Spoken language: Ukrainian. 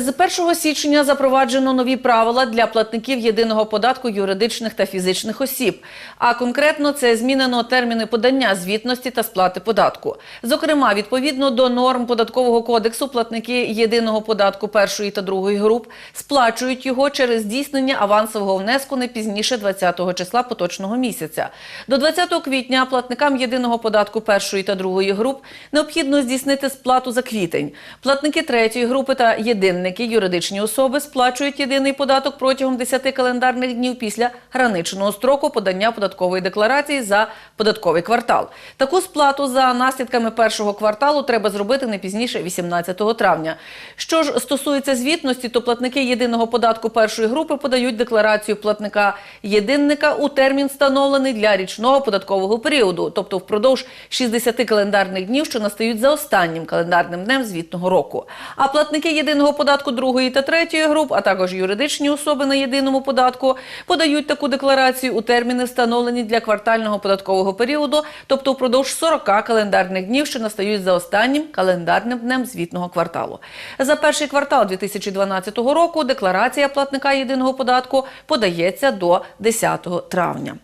З 1 січня запроваджено нові правила для платників єдиного податку юридичних та фізичних осіб. А конкретно це змінено терміни подання звітності та сплати податку. Зокрема, відповідно до норм податкового кодексу, платники єдиного податку першої та другої груп сплачують його через здійснення авансового внеску не пізніше 20 числа поточного місяця. До 20 квітня платникам єдиного податку першої та другої груп необхідно здійснити сплату за квітень. Платники третьої групи та єдинники юридичні особи сплачують єдиний податок протягом 10 календарних днів після граничного строку подання податкової декларації за податковий квартал. Таку сплату за наслідками першого кварталу треба зробити не пізніше 18 травня. Що ж стосується звітності, то платники єдиного податку першої групи подають декларацію платника єдинника у термін встановлений для річного податкового періоду, тобто впродовж 60 календарних днів, що настають за останнім календарним днем звітного року. А платники єдиного податку другої та третьої груп, а також юридичні особи на єдиному податку, подають таку декларацію у терміни, встановлені для квартального податкового періоду, тобто впродовж 40 календарних днів, що настають за останнім календарним днем звітного кварталу. За перший квартал 2012 року декларація платника єдиного податку подається до 10 травня.